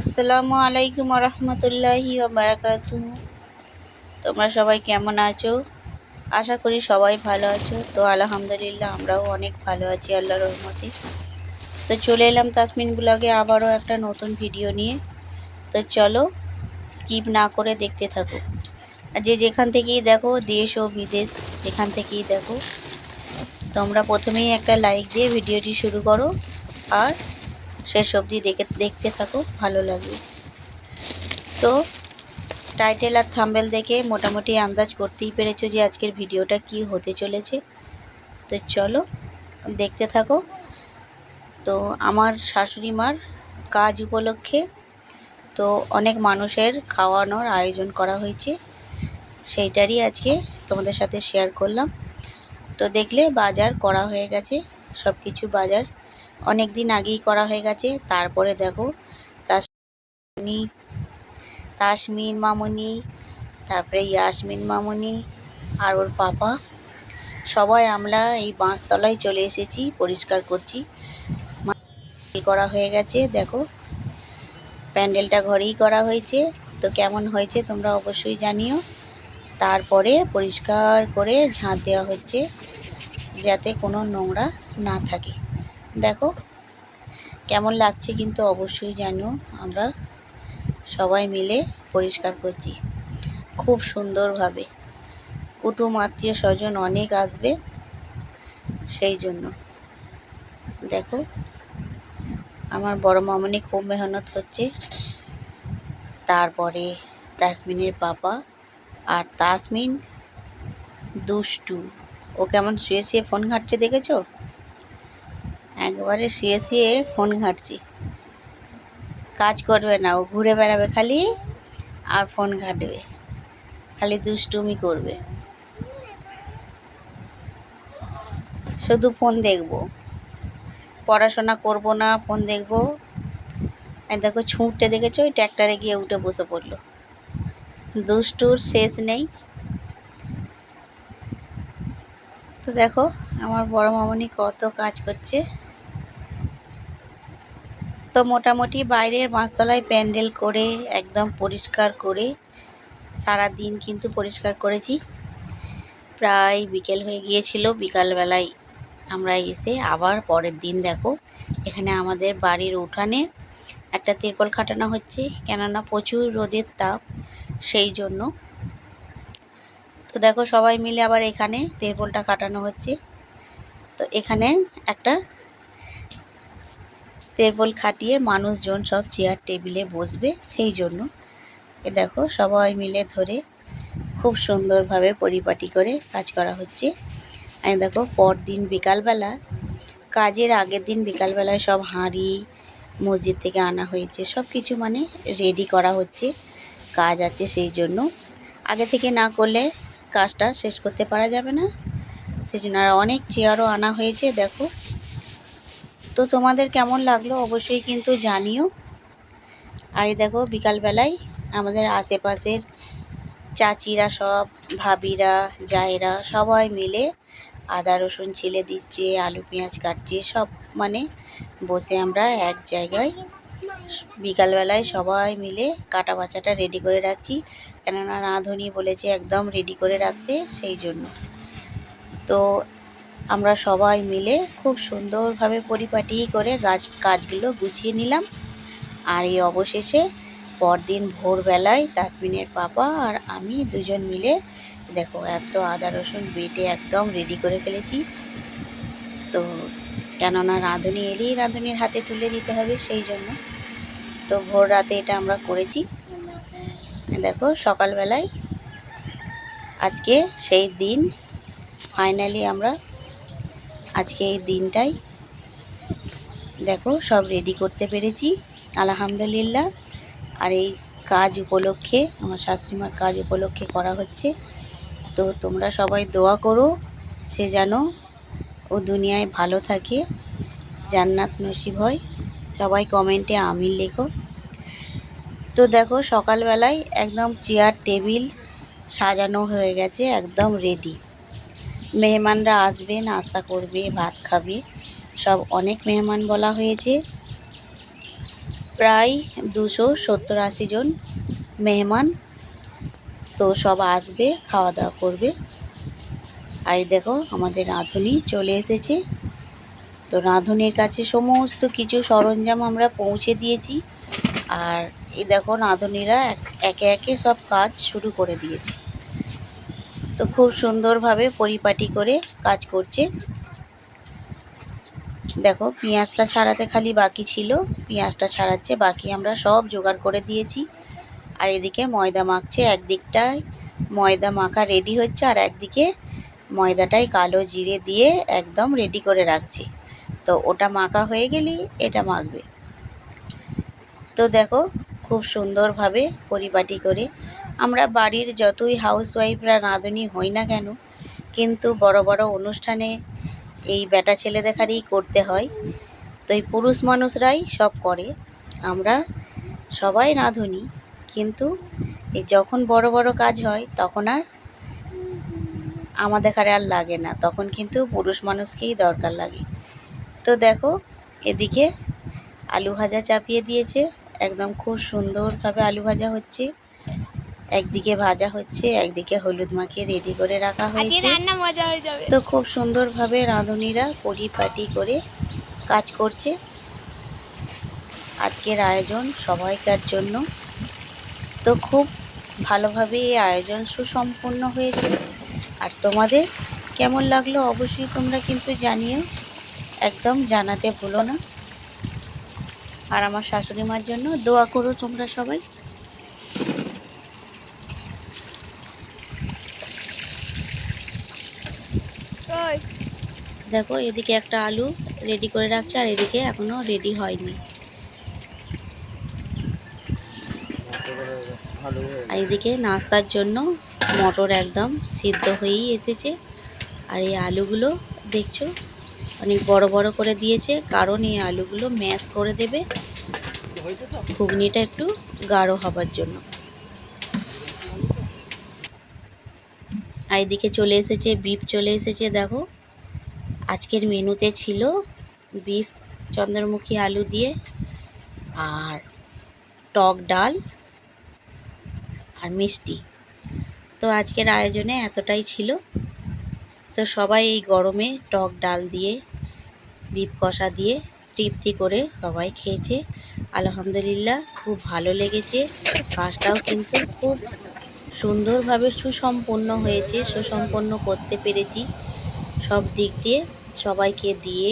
আসসালামু আলাইকুম রহমতুল্লাহি বারাকাতু তোমরা সবাই কেমন আছো? আশা করি সবাই ভালো আছো। তো আলহামদুলিল্লাহ আমরাও অনেক ভালো আছি আল্লাহ রহমতে। তো চলে এলাম তাসমিন ব্লগে আবারও একটা নতুন ভিডিও নিয়ে। তো চলো স্কিপ না করে দেখতে থাকো। আর যে যেখান থেকেই দেখো, দেশ ও বিদেশ, যেখান থেকেই দেখো, তোমরা প্রথমেই একটা লাইক দিয়ে ভিডিওটি শুরু করো। আর শেষ অবধি দেখে দেখতে থাকো, ভালো লাগবে। তো টাইটেল আর থাম্বেল দেখে মোটামুটি আন্দাজ করতেই পেরেছ যে আজকের ভিডিওটা কি হতে চলেছে। তো চলো, দেখতে থাকো। তো, আমার শাশুড়ি মার কাজ উপলক্ষে তো অনেক মানুষের খাওয়ানোর আয়োজন করা হয়েছে। সেইটারই আজকে তোমাদের সাথে শেয়ার করলাম। তো দেখলে বাজার করা হয়ে গেছে সব কিছু বাজার অনেক দিন আগেই করা হয়ে গেছে। তারপরে দেখো তাসমিনী তাসমিন মামনি, তারপরে ইয়াসমিন মামনি আর ওর পাপা। সবাই আমরা এই বাঁশতলায় চলে এসেছি, পরিষ্কার করছি। করা হয়ে গেছে, দেখো। প্যান্ডেলটা ঘরেই করা হয়েছে। তো কেমন হয়েছে তোমরা অবশ্যই জানিও। তারপরে পরিষ্কার করে ঝাঁট দেওয়া হচ্ছে, যাতে কোনো নোংরা না থাকে। দেখো, কেমন লাগছে কিন্তু অবশ্যই জানো আমরা সবাই মিলে পরিষ্কার করছি। খুব সুন্দরভাবে। কুটুম আত্মীয় স্বজন অনেক আসবে সেই জন্য। দেখো, আমার বড় মামনি খুব মেহনত হচ্ছে তারপরে তাসমিনের পাপা আর তাসমিন দুষ্টু। ও কেমন শুয়ে শুয়ে ফোন ঘাটছে দেখেছ? একবারে শুয়ে শুয়ে ফোন ঘাঁটছি। কাজ করবে না, ও ঘুরে বেড়াবে খালি আর ফোন ঘাঁটবে, খালি দুষ্টুমি করবে। শুধু ফোন দেখব, পড়াশোনা করব না, ফোন দেখব। দেখো ছুঁটতে দেখেছ, ওই ট্র্যাক্টারে গিয়ে উঠে বসে পড়ল। দুষ্টুর শেষ নেই। তো দেখো, আমার বড় মামনি কত কাজ করছে। তো মোটামুটি বাইরের মাছতলায় প্যান্ডেল করে একদম পরিষ্কার করে সারা দিন কিন্তু পরিষ্কার করেছি। প্রায় বিকেল হয়ে গিয়েছিল, বিকালবেলায় আমরা এসে আবার পরের দিন দেখো, এখানে আমাদের বাড়ির উঠানে একটা তিরপল খাটানো হচ্ছে, কেননা প্রচুর রোদের তাপ, সেই জন্য। তো দেখো সবাই মিলে আবার এখানে তিরপলটা কাটানো হচ্ছে। তো এখানে একটা তেরপল খাটিয়ে মানুষজন সব চেয়ার টেবিলে বসবে, সেই জন্য। এ দেখো, সবাই মিলে ধরে খুব সুন্দরভাবে পরিপাটি করে কাজ করা হচ্ছে। আর দেখো, পরদিন বিকালবেলা, কাজের আগের দিন বিকালবেলায় সব হাঁড়ি, মসজিদ থেকে আনা হয়েছে সব কিছু মানে রেডি করা হচ্ছে, কাজ আছে সেই জন্য। আগে থেকে না করলে কাজটা শেষ করতে পারা যাবে না। সেই জন্য আর অনেক চেয়ারও আনা হয়েছে, দেখো। তো তোমাদের কেমন লাগল অবশ্যই কিন্তু জানিও। আর এই দেখো, বিকালবেলায় আমাদের আশেপাশের চাচিরা সব, ভাবিরা, জায়েরা সবাই মিলে আদা, রসুন, ছিলে দিচ্ছে, আলু, পেঁয়াজ কাটছে, সব মানে বসে আমরা এক জায়গায় বিকালবেলায় সবাই মিলে কাটা বাচাটা রেডি করে রাখছি। কেননা রাঁধুনি বলেছে একদম রেডি করে রাখতে, সেই জন্য। তো আমরা সবাই মিলে খুব সুন্দরভাবে পরিপাটি করে গাছ, কাজগুলো গুছিয়ে নিলাম। আর এই অবশেষে পরদিন ভোরবেলায় তাসমিনের পাপা আর আমি দুজন মিলে, দেখো এত আদা রসুন বেটে একদম রেডি করে ফেলেছি। তো কেননা রাঁধুনি এলেই রাঁধুনির হাতে তুলে দিতে হবে সেই জন্য। তো ভোর রাতে এটা আমরা করেছি। দেখো সকালবেলায় আজকে সেই দিন ফাইনালি আমরা আজকে এই দিনটাই। দেখো, সব রেডি করতে পেরেছি, আলহামদুলিল্লাহ। আর এই কাজ উপলক্ষে, আমার শাশুড়িমার কাজ উপলক্ষে করা হচ্ছে। তো তোমরা সবাই দোয়া করো, সে যেন ও দুনিয়ায় ভালো থাকে, জান্নাত নসিব হয়। সবাই কমেন্টে আমিল লেখো। তো দেখো, সকালবেলায় একদম চেয়ার টেবিল সাজানো হয়ে গেছে, একদম রেডি মেহমানরা আসবে, নাস্তা করবে, ভাত খাবে, সব অনেক মেহমান বলা হয়েছে। প্রায় দুশো সত্তর আশি জন মেহমান তো সব আসবে খাওয়া দাওয়া করবে। আর দেখো, আমাদের রাঁধুনি চলে এসেছে। তো রাঁধুনির কাছে সমস্ত কিছু সরঞ্জাম আমরা পৌঁছে দিয়েছি। আর এই দেখো, রাঁধুনিরা একে একে সব কাজ শুরু করে দিয়েছে। তো খুব সুন্দরভাবে পরিপাটি করে কাজ করছে। দেখো, পেঁয়াজটা ছাড়াতে খালি বাকি ছিল। পেঁয়াজটা ছাড়াচ্ছে, বাকি আমরা সব জোগাড় করে দিয়েছি। আর এদিকে ময়দা মাখছে, একদিকটায় ময়দা মাখা রেডি হচ্ছে আর একদিকে ময়দাটাই কালো জিরে দিয়ে একদম রেডি করে রাখছে। তো ওটা মাখা হয়ে গেলেই এটা মাখবে। তো দেখো খুব সুন্দরভাবে পরিপাটি করে। আমরা বাড়ির যতই হাউসওয়াইফরা রাঁধুনি হই না কেন, কিন্তু বড় বড় অনুষ্ঠানে এই বেটা ছেলে দেখারই করতে হয়। তো এই পুরুষ মানুষরাই সব করে। আমরা সবাই রাঁধুনি কিন্তু এই যখন বড় বড় কাজ হয়, তখন আর আমাদের ঘরে আর লাগে না। তখন কিন্তু পুরুষ মানুষকেই দরকার লাগে। তো দেখো, এদিকে আলু ভাজা চাপিয়ে দিয়েছে। একদম খুব সুন্দরভাবে আলু ভাজা হচ্ছে। একদিকে ভাজা হচ্ছে একদিকে হলুদ মাখিয়ে রেডি করে রাখা হয়েছে। হয়ে তো খুব সুন্দরভাবে রাঁধুনিরা পরিপাটি করে কাজ করছে। আজকের আয়োজন সবাইকার জন্য। তো খুব ভালোভাবে এই আয়োজন সুসম্পন্ন হয়েছে। আর তোমাদের কেমন লাগল অবশ্যই তোমরা কিন্তু জানিও। একদম জানাতে ভুলো না। আর আমার শাশুড়ি মার জন্য দোয়া করো তোমরা সবাই। দেখো এদিকে একটা আলু রেডি করে রাখছে আর এদিকে এখনও রেডি হয়নি। আর এদিকে নাস্তার জন্য মটর একদম সিদ্ধ হয়েই এসেছে। আর এই আলুগুলো দেখছ অনেক বড় বড় করে দিয়েছে, কারণ এই আলুগুলো ম্যাশ করে দেবে। ঘুগনিটা একটু গাঢ় হবার জন্য। আর এদিকে চলে এসেছে, বিফ চলে এসেছে, দেখো। আজকের মেনুতে ছিল বিফ, চন্দ্রমুখী আলু দিয়ে, আর টক ডাল আর মিষ্টি। তো আজকের আয়োজনে এতটাই ছিল। তো সবাই এই গরমে টক ডাল দিয়ে বিফ কষা দিয়ে তৃপ্তি করে সবাই খেয়েছে। আলহামদুলিল্লাহ, খুব ভালো লেগেছে। কাজটাও কিন্তু খুব সুন্দরভাবে সুসম্পন্ন হয়েছে, সুসম্পন্ন করতে পেরেছি। সব দিক দিয়ে সবাইকে দিয়ে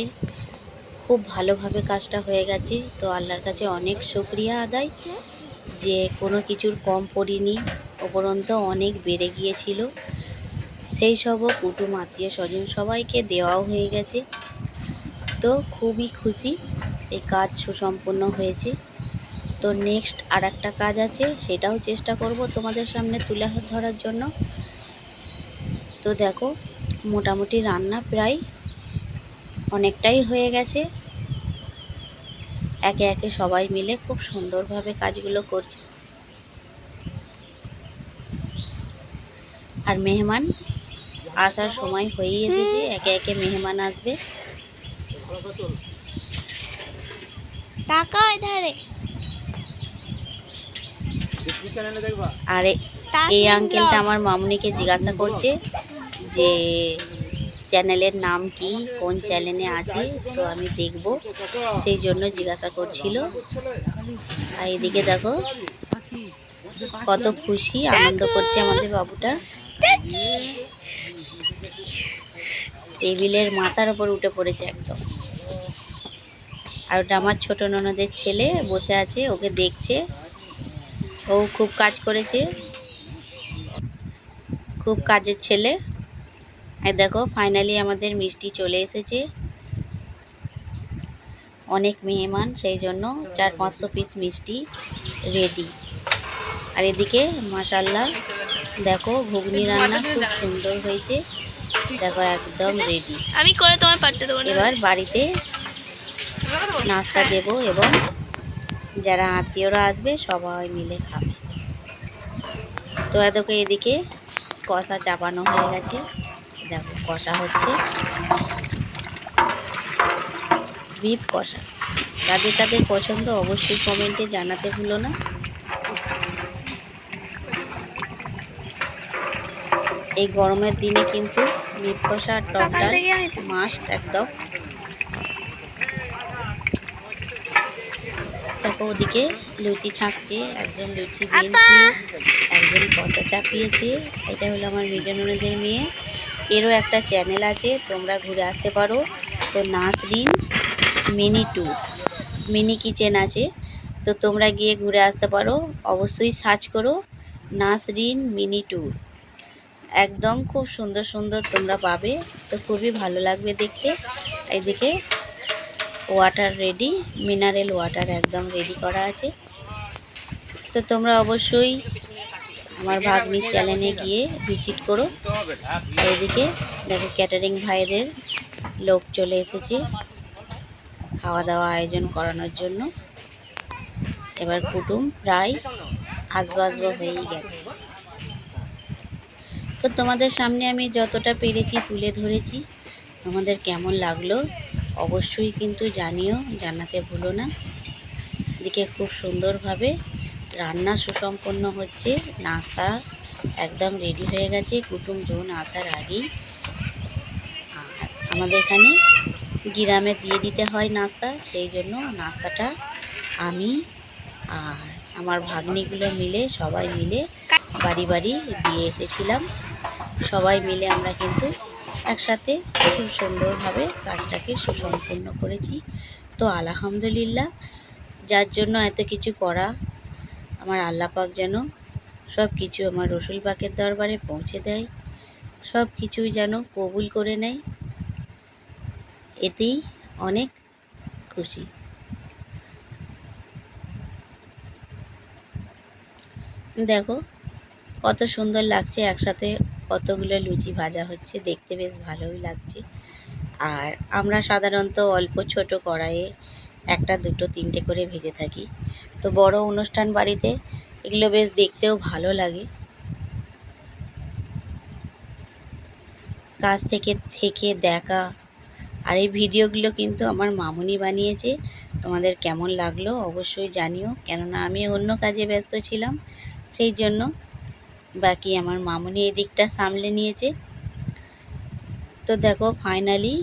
খুব ভালোভাবে কাজটা হয়ে গেছে। তো আল্লাহর কাছে অনেক শুক্রিয়া আদায়। যে কোনো কিছুর কম পড়িনি উপরন্ত অনেক বেড়ে গিয়েছিল। সেই সবও কুটুম আত্মীয় স্বজন সবাইকে দেওয়াও হয়ে গেছে। তো খুবই খুশি এই কাজ সুসম্পন্ন হয়েছে। তো নেক্সট আর একটা কাজ আছে, সেটাও চেষ্টা করব তোমাদের সামনে তুলে ধরার জন্য। তো দেখো, মোটামুটি রান্না প্রায় অনেকটাই হয়ে গেছে। একে একে সবাই মিলে খুব সুন্দরভাবে কাজগুলো করছে। আর মেহমান আসার সময় হয়েই এসেছে, একে একে মেহমান আসবে। টাকা ওই ধারে। আর এই আঙ্কেলটা আমার মামুনিকে জিজ্ঞাসা করছে যে চ্যানেলের নাম কি কোন চ্যানেলে আছে তো আমি দেখব। সেই জন্য জিজ্ঞাসা করছিল। আর এদিকে দেখো কত খুশি আনন্দ করছে আমাদের বাবুটা। টেবিলের মাথার উপর উঠে পড়েছে একদম। আর ওটা আমার ছোট ননদের ছেলে বসে আছে ওকে দেখছে। ও খুব কাজ করেছে। খুব কাজের ছেলে। আর দেখো ফাইনালি আমাদের মিষ্টি চলে এসেছে। অনেক মেহমান সেই জন্য চার পাঁচশো পিস মিষ্টি রেডি আর এদিকে মাসাল্লাহ দেখো ঘুগনি রান্না খুব সুন্দর হয়েছে। দেখো একদম রেডি আমি করে তোমার পাঠতে দেবো এবার বাড়িতে নাস্তা দেব এবং যারা আত্মীয়রা আসবে সবাই মিলে খাবে। তো এদিকে এদিকে কষা চাপানো হয়ে গেছে। দেখো কষা হচ্ছে। বিফ কষা। কাদের কাদের পছন্দ অবশ্যই কমেন্টে জানাতে ভুলো না। এই গরমের দিনে কিন্তু মিট কষা টক ডাল মাস্ট একদম। ওদিকে লুচি ছাঁকছে একজন লুচি বেলছে একজন কষা চাপিয়েছে। এটা হলো আমার মেজনদের মেয়ে। এরও একটা চ্যানেল আছে তোমরা ঘুরে আসতে পারো। তো Nasrin mini tour mini kitchen আছে। তো তোমরা গিয়ে ঘুরে আসতে পারো। অবশ্যই সার্চ করো নাসরিন মিনি ট্যুর একদম খুব সুন্দর সুন্দর তোমরা পাবে। তো খুবই ভালো লাগবে দেখতে। এইদিকে ওয়াটার রেডি মিনারেল ওয়াটার একদম রেডি করা আছে। তো তোমরা অবশ্যই আমার ভাগ্নির চ্যানেলে গিয়ে ভিজিট করো। এদিকে দেখো ক্যাটারিং ভাইদের লোক চলে এসেছে খাওয়া দাওয়া আয়োজন করানোর জন্য। এবার কুটুম প্রায় আসবা হয়েই গেছে। তো তোমাদের সামনে আমি যতটা পেরেছি তুলে ধরেছি। তোমাদের কেমন লাগল? অবশ্যই কিন্তু জানিও, জানাতে ভুলো না। এদিকে খুব সুন্দরভাবে রান্না সুসম্পন্ন হচ্ছে, নাস্তা একদম রেডি হয়ে গেছে, কুটুম জোন আসার আগেই। আর আমাদের এখানে গ্রামে দিয়ে দিতে হয় নাস্তা, সেই জন্য নাস্তাটা আমি আর আমার ভাগ্নিগুলো মিলে, সবাই মিলে বাড়ি বাড়ি দিয়ে এসেছিলাম। সবাই মিলে আমরা কিন্তু একসাথে খুব সুন্দরভাবে কাজটাকে সুসম্পন্ন করেছি। তো আলহামদুলিল্লাহ, যার জন্য এত কিছু করা, আমার আল্লাপাক যেন সব কিছু আমার রসুল পাকের দরবারে পৌঁছে দেয় সব কিছুই যেন কবুল করে নেয়, এতেই অনেক খুশি। দেখো, কত সুন্দর লাগছে একসাথে কতগুলো লুচি ভাজা হচ্ছে দেখতে বেশ ভালোই লাগছে। আর আমরা সাধারণত অল্প ছোট কড়াইয়ে একটা, দুটো, তিনটে করে ভেজে থাকি। তো বড় অনুষ্ঠান বাড়িতে এগুলো বেশ দেখতেও ভালো লাগে। কাছ থেকে থেকে দেখা আর এই ভিডিওগুলো কিন্তু আমার মামুনি বানিয়েছে। তোমাদের কেমন লাগল অবশ্যই জানিও। কেননা আমি অন্য কাজে ব্যস্ত ছিলাম, সেই জন্য বাকি আমার মামুনি এই দিকটা সামলে নিয়েছে। তো দেখো ফাইনালি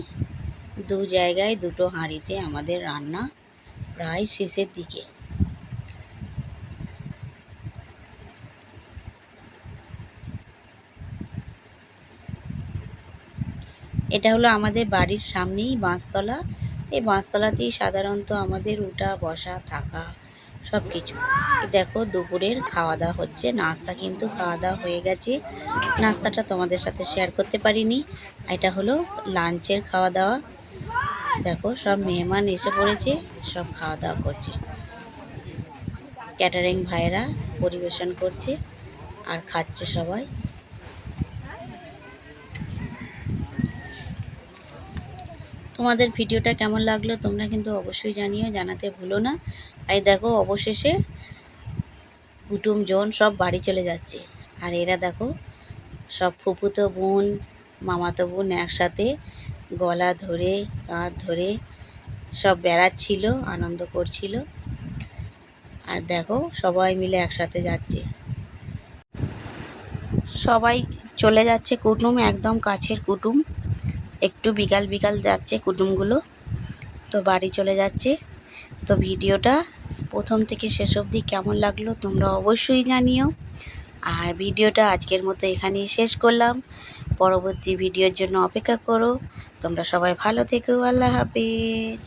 দু জায়গায় দুটো হাঁড়িতে আমাদের রান্না প্রায় শেষের দিকে। এটা হলো আমাদের বাড়ির সামনেই বাঁশতলা। এই বাঁশতলাতেই সাধারণত আমাদের উঠা বসা থাকা সব কিছু দেখো, দুপুরের খাওয়া দাওয়া হচ্ছে, নাস্তা কিন্তু খাওয়া দাওয়া হয়ে গেছে। নাস্তাটা তোমাদের সাথে শেয়ার করতে পারিনি। এটা হলো লাঞ্চের খাওয়া দাওয়া দেখো, সব মেহমান এসে পড়েছে, সব খাওয়া দাওয়া করছে। ক্যাটারিং ভাইরা পরিবেশন করছে আর খাচ্ছে সবাই। তোমাদের ভিডিওটা কেমন লাগল তোমরা কিন্তু অবশ্যই জানিও, জানাতে ভুলো না। আর দেখো, অবশেষে কুটুম জন সব বাড়ি চলে যাচ্ছে। আর এরা দেখো, সব ফুপুতো বোন, মামাতো বোন একসাথে গলা ধরে, কাঁধ ধরে সব বেড়াচ্ছিল, আনন্দ করছিল। আর দেখো, সবাই মিলে একসাথে যাচ্ছে। সবাই চলে যাচ্ছে কুটুম, একদম কাছের কুটুম। একটু বিকাল বিকাল যাচ্ছে কুটুমগুলো। তো বাড়ি চলে যাচ্ছে। তো ভিডিওটা প্রথম থেকে শেষ অবধি কেমন লাগল তোমরা অবশ্যই জানিও। আর ভিডিওটা আজকের মতো এখানেই শেষ করলাম। পরবর্তী ভিডিওর জন্য অপেক্ষা করো। তোমরা সবাই ভালো থেকো। আল্লাহ হাফেজ।